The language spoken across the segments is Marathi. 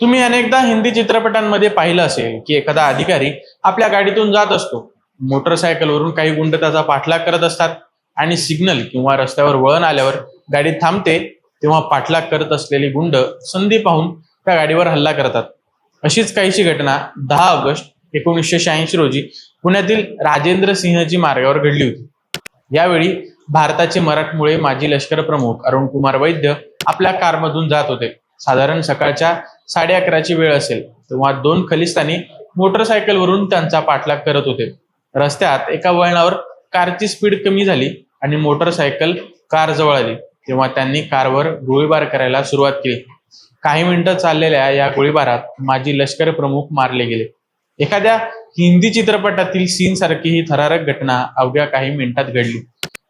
तुम्ही अनेकदा हिंदी चित्रपटांमध्ये पाहिलं असेल की एखादा अधिकारी आपल्या गाडीतून जात असतो. मोटरसायकलवरून काही गुंड त्याचा पाठलाग करत असतात आणि सिग्नल किंवा रस्त्यावर वळण आल्यावर गाडी थांबते तेव्हा पाठलाग करत असलेली गुंड संधी पाहून त्या गाडीवर हल्ला करतात. अशीच काहीशी घटना दहा ऑगस्ट एकोणीसशे शहाऐंशी रोजी पुण्यातील राजेंद्र सिंहजी मार्गावर घडली होती. यावेळी भारताचे मराठमोळे माजी लष्कर प्रमुख अरुण कुमार वैद्य आपल्या कारमधून जात होते. साधारण सकाळच्या साडे अकराची वेळ असेल तेव्हा दोन खलिस्तानी मोटरसायकलवरून त्यांचा पाठलाग करत होते. रस्त्यात एका वळणावर कारची स्पीड कमी झाली आणि मोटरसायकल कार जवळ आली. तेव्हा त्यांनी कारवर गोळीबार करायला सुरुवात केली. काही मिनिटं चाललेल्या या गोळीबारात माजी लष्कर प्रमुख मारले गेले. एखाद्या हिंदी चित्रपटातील सीन सारखी ही थरारक घटना अवघ्या काही मिनिटात घडली.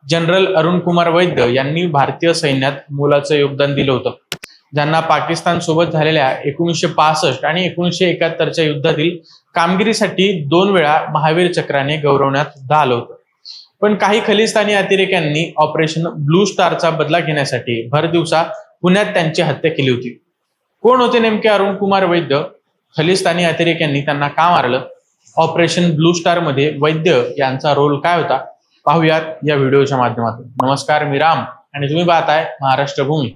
जनरल अरुण कुमार वैद्य यांनी भारतीय सैन्यात मोलाचं योगदान दिलं होतं. ज्यांना पाकिस्तान सोबत झालेल्या एकोणीसशे पासष्ट आणि एकोणीसशे एकाहत्तरच्या युद्धातील कामगिरीसाठी दोन वेळा महावीर चक्राने गौरवण्यात आलं होतं. पण काही खलिस्तानी अतिरेक्यांनी ऑपरेशन ब्लू स्टारचा बदला घेण्यासाठी भर दिवसा पुण्यात त्यांची हत्या केली होती. कोण होते नेमके अरुण कुमार वैद्य? खलिस्तानी अतिरेक्यांनी त्यांना का मारलं? ऑपरेशन ब्लू स्टारमध्ये वैद्य यांचा रोल काय होता? पाहूयात या व्हिडिओच्या माध्यमातून. नमस्कार मी राम आणि तुम्ही पाहताय महाराष्ट्र भूमी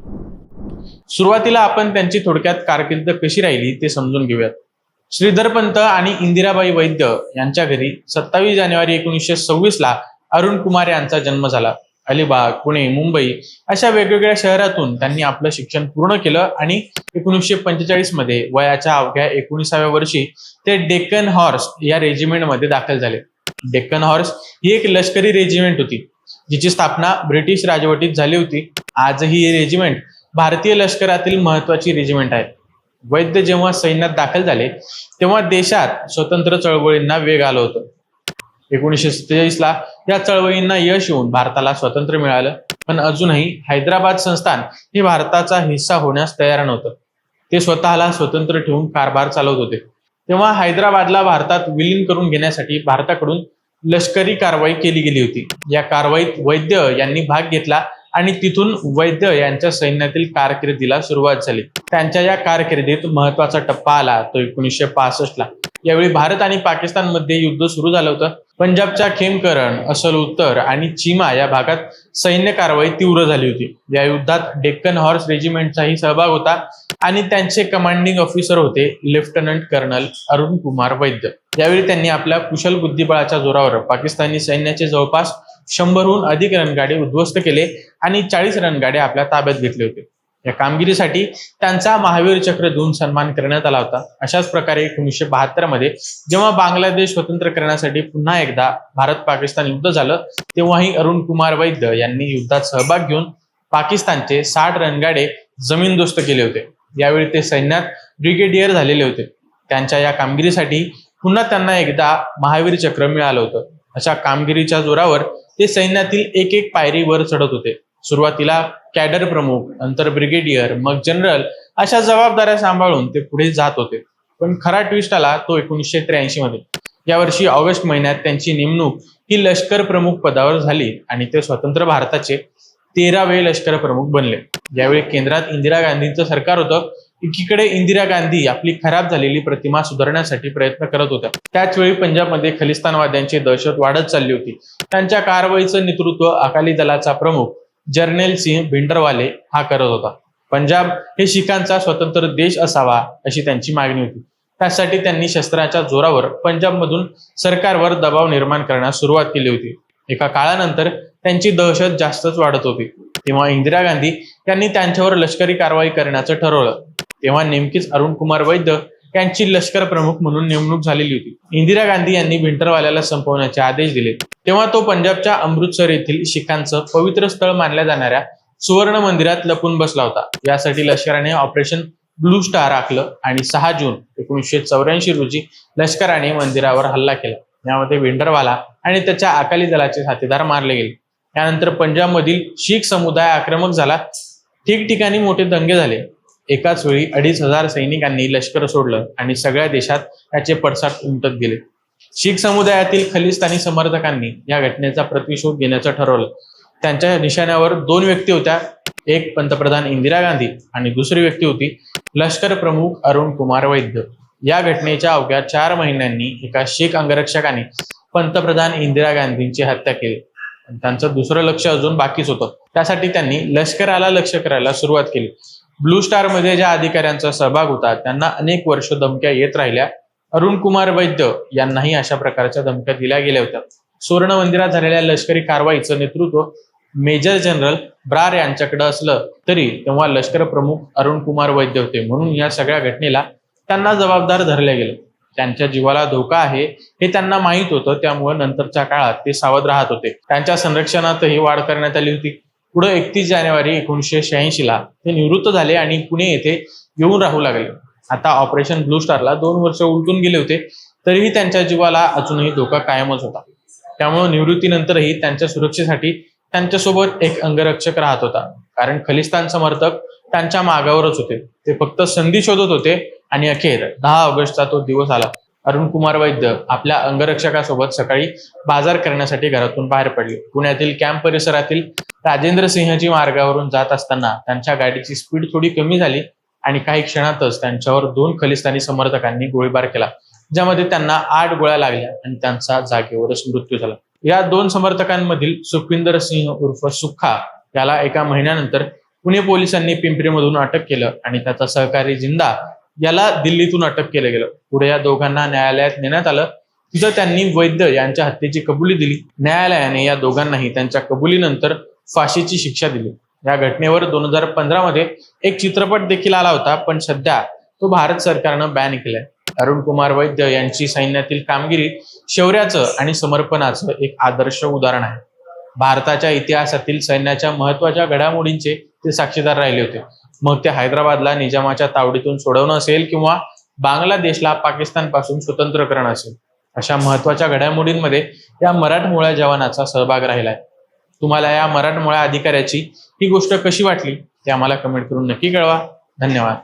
सुरुवातीला आपण त्यांची थोडक्यात कारकीर्द कशी राहिली ते समजून घेऊयात. श्रीधरपंत आणि इंदिराबाई वैद्य यांच्या घरी सत्तावीस जानेवारी एकोणीसशे सव्वीस ला अरुण कुमार यांचा जन्म झाला. अलिबाग पुणे मुंबई अशा वेगवेगळ्या शहरातून त्यांनी आपलं शिक्षण पूर्ण केलं आणि एकोणीसशे पंचेचाळीसमध्ये वयाच्या अवघ्या एकोणीसाव्या वर्षी ते डेक्कन हॉर्स या रेजिमेंटमध्ये दाखल झाले. डेक्कन हॉर्स ही एक लष्करी रेजिमेंट होती जिची स्थापना ब्रिटिश राजवटीत झाली होती. आजही ही रेजिमेंट भारतीय लष्करातील महत्वाची रेजिमेंट आहे वैद्य जेव्हा सैन्यात दाखल झाले तेव्हा देशात स्वतंत्र चळवळींना वेग आलं होतं. एकोणीसशे सत्तेचाळीस ला या चळवळींना यश येऊन भारताला स्वातंत्र्य मिळालं. पण अजूनही हैदराबाद संस्थान हे भारताचा हिस्सा होण्यास तयार नव्हतं. ते स्वतःला स्वतंत्र ठेवून कारभार चालवत होते. तेव्हा हैदराबादला भारतात विलीन करून घेण्यासाठी भारताकडून लष्करी कारवाई केली गेली होती. या कारवाईत वैद्य यांनी भाग घेतला आणि तिथून वैद्य यांच्या सैन्यातील कारकिर्दीला सुरुवात झाली. त्यांच्या या कारकिर्दीत महत्त्वाचा टप्पा आला तो एकोणीसशे पासष्ट ला यावेळी भारत आणि पाकिस्तानमध्ये युद्ध सुरू झालं होतं. पंजाबच्या खेमकरण असल उत्तर आणि चीमा या भागात सैन्य कारवाई तीव्र झाली होती. या युद्धात डेक्कन हॉर्स रेजिमेंटचाही सहभाग होता आणि त्यांचे कमांडिंग ऑफिसर होते लेफ्टनंट कर्नल अरुण कुमार वैद्य. यावेळी त्यांनी आपल्या कुशल बुद्धिबळाच्या जोरावर पाकिस्तानी सैन्याचे जवळपास शंभरहून अधिक रणगाडे उद्ध्वस्त केले आणि चाळीस रणगाडे आपल्या ताब्यात घेतले होते. या कामगिरीसाठी त्यांचा महावीर चक्र देऊन सन्मान करण्यात आला होता. अशाच प्रकारे एकोणीसशे बहात्तरमध्ये जेव्हा बांगलादेश स्वतंत्र करण्यासाठी पुन्हा एकदा भारत पाकिस्तान युद्ध झालं तेव्हाही अरुण कुमार वैद्य यांनी युद्धात सहभाग घेऊन पाकिस्तानचे साठ रणगाडे जमीनदोस्त केले होते. यावेळी ते सैन्यात ब्रिगेडियर झालेले होते. त्यांच्या या कामगिरीसाठी पुन्हा त्यांना एकदा महावीर चक्र मिळालं होतं. अशा कामगिरीच्या जोरावर ते सैन्यातील एक एक पायरी वर चढत होते. सुरुवातीला कॅडर प्रमुख नंतर ब्रिगेडियर मग जनरल अशा जबाबदाऱ्या सांभाळून ते पुढे जात होते. पण खरा ट्विस्ट आला तो एकोणीसशे त्र्याऐंशी मध्ये. यावर्षी ऑगस्ट महिन्यात त्यांची नेमणूक ही लष्कर प्रमुख पदावर झाली आणि ते स्वतंत्र भारताचे तेरावे लष्कर प्रमुख बनले. यावेळी केंद्रात इंदिरा गांधींचं सरकार होतं. एकीकडे इंदिरा गांधी आपली खराब झालेली प्रतिमा सुधारण्यासाठी प्रयत्न करत होत्या. त्याच वेळी पंजाबमध्ये खलिस्तानवाद्यांची दहशत वाढत चालली होती. त्यांच्या कारवाईचं नेतृत्व अकाली दलाचा प्रमुख जर्नेल सिंह भिंडरवाले हा करत होता. पंजाब हे शिखांचा स्वतंत्र देश असावा अशी त्यांची मागणी होती. त्यासाठी त्यांनी शस्त्राच्या जोरावर पंजाबमधून सरकारवर दबाव निर्माण करण्यास सुरुवात केली होती. एका काळानंतर त्यांची दहशत जास्तच वाढत होती. तेव्हा इंदिरा गांधी यांनी त्यांच्यावर लष्करी कारवाई करण्याचं ठरवलं. तेव्हा नेमकीच अरुण कुमार वैद्य यांची लष्कर प्रमुख म्हणून नेमणूक झालेली होती. इंदिरा गांधी यांनी भिंटरवाल्याला संपवण्याचे आदेश दिले. तेव्हा तो पंजाबच्या अमृतसर येथील शिखांचं पवित्र स्थळ मानल्या जाणाऱ्या सुवर्ण मंदिरात लपून बसला होता. यासाठी लष्कराने ऑपरेशन ब्लू स्टार आखलं आणि सहा जून एकोणीसशे चौऱ्याऐंशी रोजी लष्कराने मंदिरावर हल्ला केला. यामध्ये विंडरवाला आणि त्याच्या अकाली दलाचे साथीदार मारले गेले. यानंतर पंजाबमधील शीख समुदाय आक्रमक झाला. ठिकठिकाणी मोठे दंगे झाले. एकाच वेळी अडीच हजार सैनिकांनी लष्कर सोडलं आणि सगळ्या देशात त्याचे पडसाद उमटत गेले. शीख समुदायातील खलिस्तानी समर्थकांनी या घटनेचा प्रतिशोध घेण्याचं ठरवलं. त्यांच्या निशाण्यावर दोन व्यक्ती होत्या. एक पंतप्रधान इंदिरा गांधी आणि दुसरी व्यक्ती होती लष्कर प्रमुख अरुण कुमार वैद्य. या घटनेच्या अवघ्या चार महिन्यांनी एका शीख अंगरक्षकाने पंतप्रधान इंदिरा गांधींची हत्या केली. त्यांचं दुसरं लक्ष अजून बाकीच होतं. त्यासाठी त्यांनी लष्कराला लक्ष करायला सुरुवात केली. ब्लू स्टारमध्ये ज्या अधिकाऱ्यांचा सहभाग होता त्यांना अनेक वर्ष धमक्या येत राहिल्या. अरुण कुमार वैद्य यांनाही अशा प्रकारच्या धमक्या दिल्या गेल्या होत्या. सुवर्ण मंदिरात झालेल्या लष्करी कारवाईचं नेतृत्व मेजर जनरल ब्रार यांच्याकडे असलं तरी तेव्हा लष्कर प्रमुख अरुण कुमार वैद्य होते. म्हणून या सगळ्या घटनेला त्यांना जबाबदार धरले गेले. त्यांच्या जीवाला धोका आहे हे त्यांना माहीत होतं. त्यामुळे नंतरच्या काळात ते सावध राहत होते. त्यांच्या संरक्षणातही वाढ करण्यात आली होती. पुढे एकतीस जानेवारी एकोणीसशे शहाऐंशी ला ते निवृत्त झाले आणि पुणे येथे येऊन राहू लागले. आता ऑपरेशन ब्लू स्टारला दोन वर्ष उलटून गेले होते तरीही त्यांच्या जीवाला अजूनही धोका कायमच होता. त्यामुळे निवृत्तीनंतरही त्यांच्या सुरक्षेसाठी त्यांच्यासोबत एक अंगरक्षक राहत होता. कारण खलिस्तान समर्थक त्यांच्या मागावरच होते. ते फक्त संधी शोधत होते आणि अखेर दहा ऑगस्टचा तो दिवस आला. अरुण कुमार वैद्य आपल्या अंगरक्षकासोबत सकाळी बाजार करण्यासाठी घरातून बाहेर पडले. पुण्यातील कॅम्प परिसरातील राजेंद्र सिंहजी मार्गावरून जात असताना त्यांच्या गाडीची स्पीड थोडी कमी झाली आणि काही क्षणातच त्यांच्यावर दोन खलिस्तानी समर्थकांनी गोळीबार केला ज्यामध्ये त्यांना आठ गोळ्या लागल्या आणि त्यांचा जागेवरच मृत्यू झाला. या दोन समर्थकांमधील सुखविंदर सिंह उर्फ सुखा याला एका महिन्यानंतर पुणे पोलिसांनी पिंपरीमधून अटक केलं आणि त्याचा सहकारी जिंदा याला दिल्लीतून अटक केलं गेलं. पुढे या दोघांना न्यायालयात नेण्यात आलं. तिथं त्यांनी वैद्य यांच्या हत्येची कबुली दिली. न्यायालयाने या दोघांनाही त्यांच्या कबुलीनंतर फाशीची शिक्षा दिली. या घटनेवर दोन हजार पंधरा मध्ये एक चित्रपट देखील आला होता पण सध्या तो भारत सरकारनं बॅन केलाय. अरुण कुमार वैद्य यांची सैन्यातील कामगिरी शौर्याचं आणि समर्पणाचं एक आदर्श उदाहरण आहे. भारताच्या इतिहासातील सैन्याच्या महत्त्वाच्या घडामोडींचे ते साक्षीदार राहिले होते. मग ते हैदराबादला निजामाच्या तावडीतून सोडवणं असेल किंवा बांगलादेशला पाकिस्तानपासून स्वतंत्र करणं असेल अशा महत्त्वाच्या घडामोडींमध्ये या मराठमोळ्या जवानाचा सहभाग राहिलाय. तुम्हाला या मराठमोळ्या अधिकाऱ्याची ही गोष्ट कशी वाटली ते आम्हाला कमेंट करून नक्की कळवा. धन्यवाद.